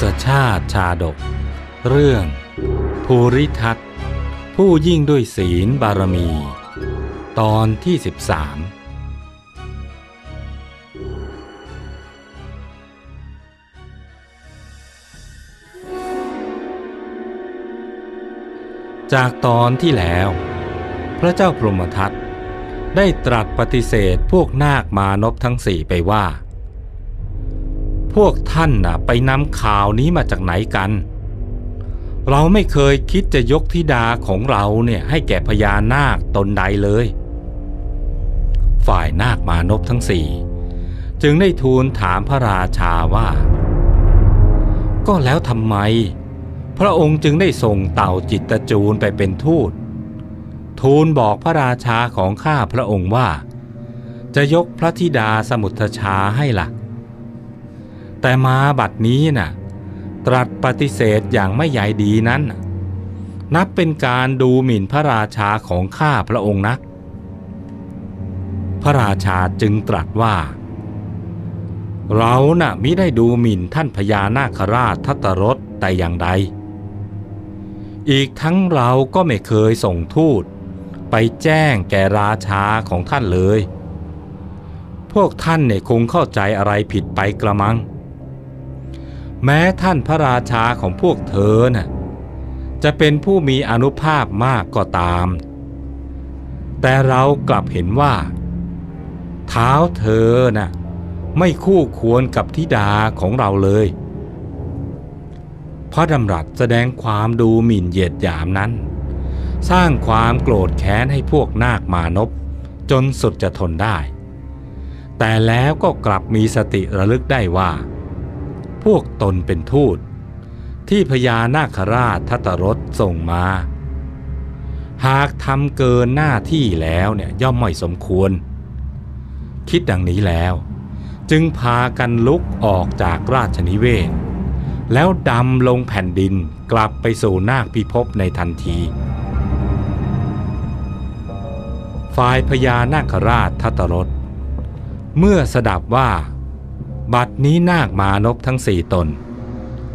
สชาติชาดก เรื่อง ภูริทัตผู้ยิ่งด้วยศีลบารมี ตอนที่ 13 จากตอนที่แล้ว พระเจ้าพรหมทัตได้ตรัสปฏิเสธพวกนาคมานพทั้งสี่ไปว่า พวกท่านน่ะไปนำข่าวนี้มาจากไหนกัน เราไม่เคยคิดจะยกธิดาของเราเนี่ยให้แก่พญานาคตนใดเลย ฝ่ายนาคมานพทั้งสี่ จึงได้ทูลถามพระราชาว่า ก็แล้วทำไม พระองค์จึงได้ส่งเต่าจิตตจูนไปเป็นทูต ทูลบอกพระราชาของข้าพระองค์ว่า จะยกพระธิดาสมุทชาให้ละ่ะ แต่มาบัดนี้น่ะ ตรัสปฏิเสธอย่างไม่ใยดีนั้น นับเป็นการดูหมิ่นพระราชาของข้าพระองค์นัก พระราชาจึงตรัสว่า เราน่ะมิได้ดูหมิ่นท่านพญานาคราชทัตรสแต่อย่างใด อีกทั้งเราก็ไม่เคยส่งทูตไปแจ้งแก่ราชาของท่านเลย พวกท่านเนี่ยคงเข้าใจอะไรผิดไปกระมัง แม้ท่านพระราชาของพวกเธอน่ะจะเป็นผู้มีอนุภาพมากก็ตาม แต่เรากลับเห็นว่า เท้าเธอน่ะไม่คู่ควรกับธิดาของเราเลย พระดำรัสแสดงความดูหมิ่นเหยียดหยามนั้น สร้างความโกรธแค้นให้พวกนาคมานพจนสุดจะทนได้ แต่แล้วก็กลับมีสติระลึกได้ว่า วกตนเป็นทูต ที่พญานาคราชทัตรสส่งมา หากทำเกินหน้าที่แล้วเนี่ยย่อมไม่สมควร คิดดังนี้แล้ว จึงพากันลุกออกจากราชนิเวศ แล้วดำลงแผ่นดินกลับไปสู่นาคพิภพในทันทีฝ่ายพญานาคราชทัตรสเมื่อสดับว่า บัดนี้นาคมานพทั้งสี่ตน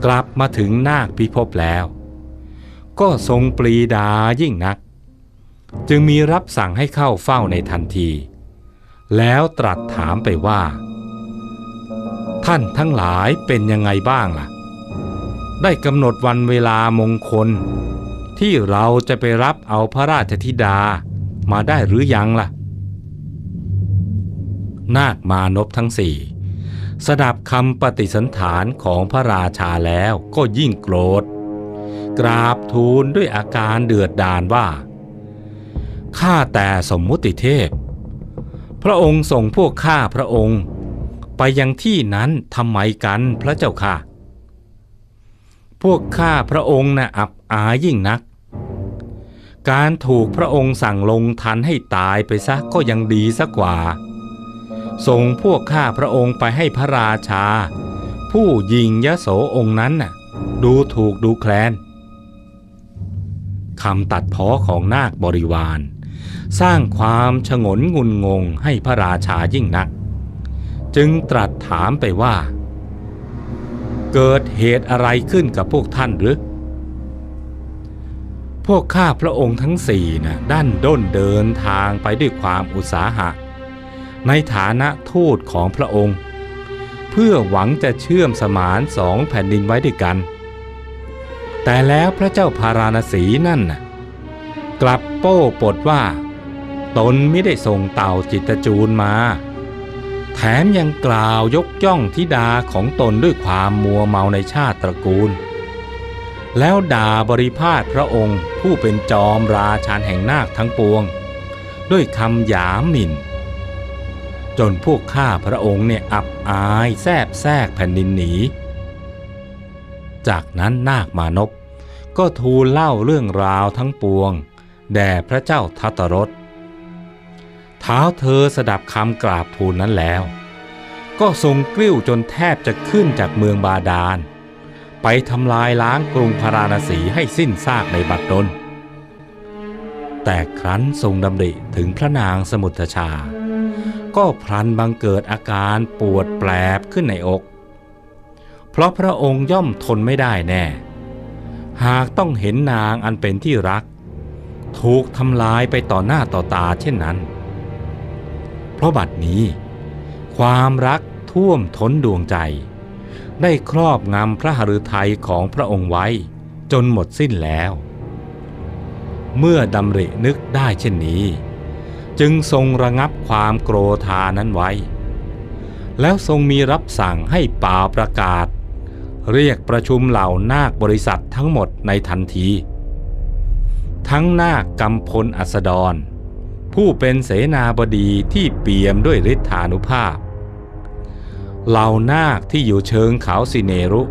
กลับมาถึงนาคพิภพแล้ว ก็ทรงปรีดายิ่งนัก จึงมีรับสั่งให้เข้าเฝ้าในทันที แล้วตรัสถามไปว่า ท่านทั้งหลายเป็นยังไงบ้างล่ะ ได้กำหนดวันเวลามงคล ที่เราจะไปรับเอาพระราชธิดามาได้หรือยังล่ะ นาคมานพทั้งสี่ สดับคำปฏิสันฐานของพระราชาแล้วก็ยิ่งโกรธ กราบทูลด้วยอาการเดือดดาลว่า ข้าแต่สมมุติเทพ พระองค์ส่งพวกข้าพระองค์ ไปยังที่นั้นทำไมกันพระเจ้าค่ะ พวกข้าพระองค์น่ะอับอายยิ่งนัก การถูกพระองค์สั่งลงทันให้ตายไปซะก็ยังดีสักกว่า ส่งพวกข้าพระองค์ไปให้พระราชา ผู้ยิงยโสองค์นั้นน่ะดูถูกดูแคลนคำตัดพ้อของนาคบริวาร สร้างความฉงนงุนงงให้พระราชายิ่งนัก จึงตรัสถามไปว่า เกิดเหตุอะไรขึ้นกับพวกท่านหรือพวกข้าพระองค์ทั้งสี่นะด้านด้นเดินทางไปด้วยความอุตสาหะ ในฐานะทูตของพระองค์ เพื่อหวังจะเชื่อมสมานสองแผ่นดินไว้ด้วยกัน แต่แล้วพระเจ้าพาราณสีนั่นน่ะกลับโป้ปดว่า ตนไม่ได้ส่งเต่าจิตจูนมา แถมยังกล่าวยกย่องธิดาของตนด้วยความมัวเมาในชาติตระกูล แล้วด่าบริพาทพระองค์ผู้เป็นจอมราชาแห่งนาคทั้งปวง ด้วยคำหยามหมิ่น จนพวกข้าพระองค์เนี่ยอับอายแทบแทกแผ่นดินหนี จากนั้นนาคมานพก็ทูลเล่าเรื่องราวทั้งปวง แด่พระเจ้าทัตรสเท้าเธอสดับคำกราบทูลนั้นแล้ว ก็ทรงกลิ้วจนแทบจะขึ้นจากเมืองบาดาล ไปทำลายล้างกรุงพาราณสีให้สิ้นซากในบัดดลแต่ครั้นทรงดำริถึงพระนางสมุทชา ก็พลันบังเกิดอาการปวดแปลบขึ้นในอก เพราะพระองค์ย่อมทนไม่ได้แน่ หากต้องเห็นนางอันเป็นที่รัก ถูกทำลายไปต่อหน้าต่อตาเช่นนั้น เพราะบัดนี้ ความรักท่วมท้นดวงใจ ได้ครอบงำพระหฤทัยของพระองค์ไว้จนหมดสิ้นแล้ว เมื่อดำรินึกได้เช่นนี้ จึงทรงระงับความโกรธานั้นไว้ แล้วทรงมีรับสั่งให้ป่าประกาศ เรียกประชุมเหล่านาคบริษัททั้งหมดในทันที ทั้งนาคกำพลอัสดร ผู้เป็นเสนาบดีที่เปี่ยมด้วยฤทธานุภาพ เหล่านาคที่อยู่เชิงเขาสิเนรุ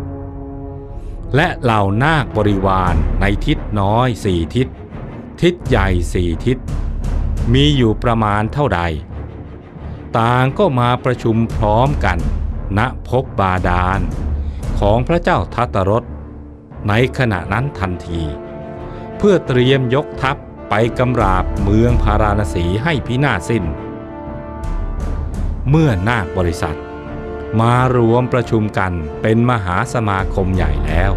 และเหล่านาคบริวารในทิศน้อยสี่ทิศ ทิศใหญ่สี่ทิศ มีอยู่ประมาณเท่าใด ต่างก็มาประชุมพร้อมกัน ณพบบาดาล ของพระเจ้าทัตรสในขณะนั้นทันที เพื่อเตรียมยกทัพไปกำราบเมืองพาราณสีให้พินาศสิ้น เมื่อนาคบริษัท มารวมประชุมกันเป็นมหาสมาคมใหญ่แล้ว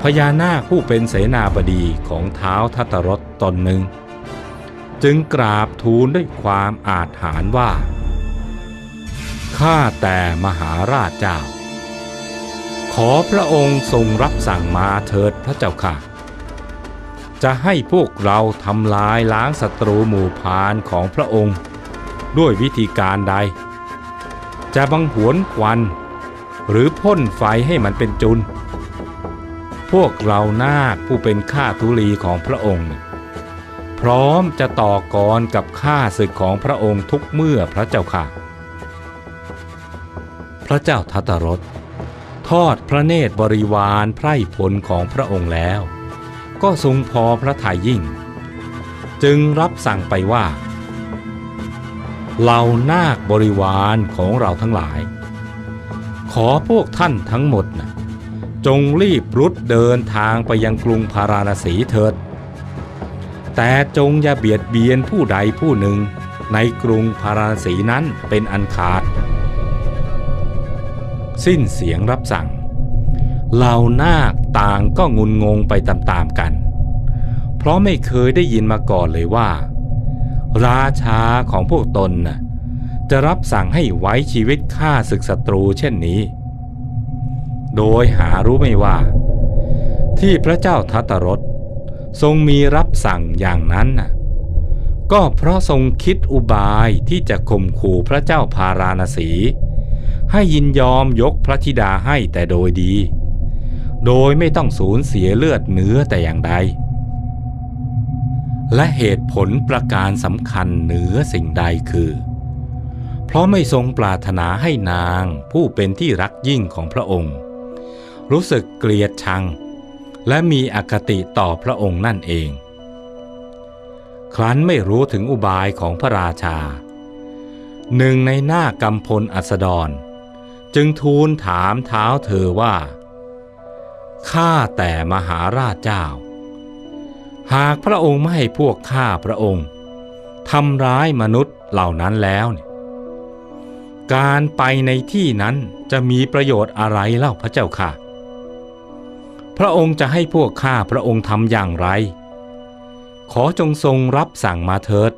พญานาคผู้เป็นเสนาบดีของเท้าทัตรสตนหนึ่ง จึงกราบทูลด้วยความอาจหารว่า ข้าแต่มหาราชเจ้า ขอพระองค์ทรงรับสั่งมาเถิดพระเจ้าค่ะ จะให้พวกเราทำลายล้างศัตรูหมู่พานของพระองค์ ด้วยวิธีการใด จะบังหวนควัน หรือพ่นไฟให้มันเป็นจุน พวกเรานาคผู้เป็นข้าทุลีของพระองค์ พร้อมจะต่อกรกับข้าศึกของพระองค์ทุกเมื่อพระเจ้าค่ะ พระเจ้าทัตรสทอดพระเนตรบริวารไพร่พลของพระองค์แล้ว ก็ทรงพอพระทัยยิ่ง จึงรับสั่งไปว่าเหล่านาคบริวารของเราทั้งหลาย ขอพวกท่านทั้งหมดนะจงรีบรุดเดินทางไปยังกรุงพาราณสีเถิด แต่จงอย่าเบียดเบียนผู้ใดผู้หนึ่ง ในกรุงพาราสีนั้นเป็นอันขาด สิ้นเสียงรับสั่ง เหล่านาคต่างก็งุนงงไปตามๆกัน เพราะไม่เคยได้ยินมาก่อนเลยว่า ราชาของพวกตนน่ะจะรับสั่งให้ไว้ชีวิตฆ่าศึกศัตรูเช่นนี้ โดยหารู้ไม่ว่า ที่พระเจ้าทัตรส ทรงมีรับสั่งอย่างนั้นน่ะก็เพราะทรงคิดอุบายที่จะข่มขู่พระเจ้าพาราณสี ให้ยินยอมยกพระธิดาให้แต่โดยดี โดยไม่ต้องสูญเสียเลือดเนื้อแต่อย่างใด และเหตุผลประการสำคัญเหนือสิ่งใดคือ เพราะไม่ทรงปรารถนาให้นางผู้เป็นที่รักยิ่งของพระองค์ รู้สึกเกลียดชัง และมีอคติต่อพระองค์นั่นเอง ครั้นไม่รู้ถึงอุบายของพระราชา หนึ่งในหน้ากำพลอัสดร จึงทูลถามเท้าเธอว่า ข้าแต่มหาราชเจ้า หากพระองค์ไม่ให้พวกข้าพระองค์ทำร้ายมนุษย์เหล่านั้นแล้วเนี่ยการไปในที่นั้นจะมีประโยชน์อะไรเล่าพระเจ้าค่ะ พระองค์จะให้พวกข้าพระองค์ทำอย่างไร ขอจงทรงรับสั่งมาเถิด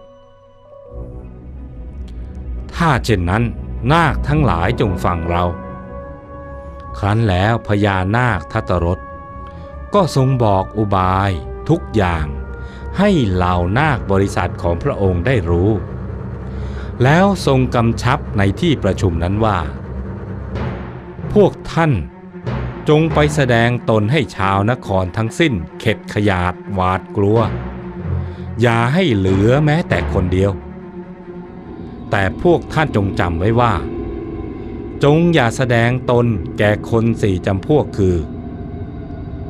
ถ้าเช่นนั้นนาคทั้งหลายจงฟังเรา ครั้นแล้วพญานาคทัตรสก็ทรงบอกอุบายทุกอย่างให้เหล่านาคบริษัทของพระองค์ได้รู้ แล้วทรงกำชับในที่ประชุมนั้นว่า พวกท่าน จงไปแสดงตนให้ชาวนครทั้งสิ้น เข็ดขยาดหวาดกลัว อย่าให้เหลือแม้แต่คนเดียว แต่พวกท่านจงจำไว้ว่า จงอย่าแสดงตนแก่คนสี่จำพวกคือ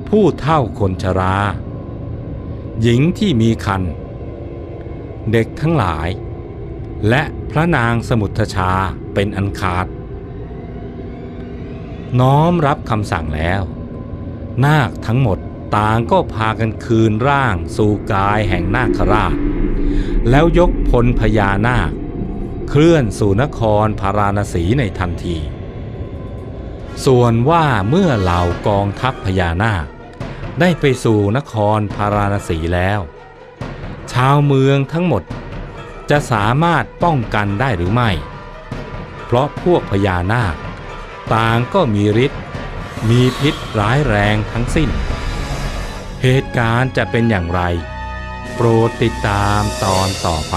ผู้เท่าคนชรา หญิงที่มีคัน เด็กทั้งหลาย และพระนางสมุทชาเป็นอันขาด น้อมรับคำสั่งแล้ว นาคทั้งหมดต่างก็พากันคืนร่างสู่กายแห่งนาคราช แล้วยกพลพญานาค เคลื่อนสู่นครพาราณสีในทันที ส่วนว่าเมื่อเหล่ากองทัพพญานาค ได้ไปสู่นครพาราณสีแล้ว ชาวเมืองทั้งหมดจะสามารถป้องกันได้หรือไม่ เพราะพวกพญานาค ต่างก็มีฤทธิ์มีพิษร้ายแรงทั้งสิ้น เหตุการณ์จะเป็นอย่างไร โปรดติดตามตอนต่อไป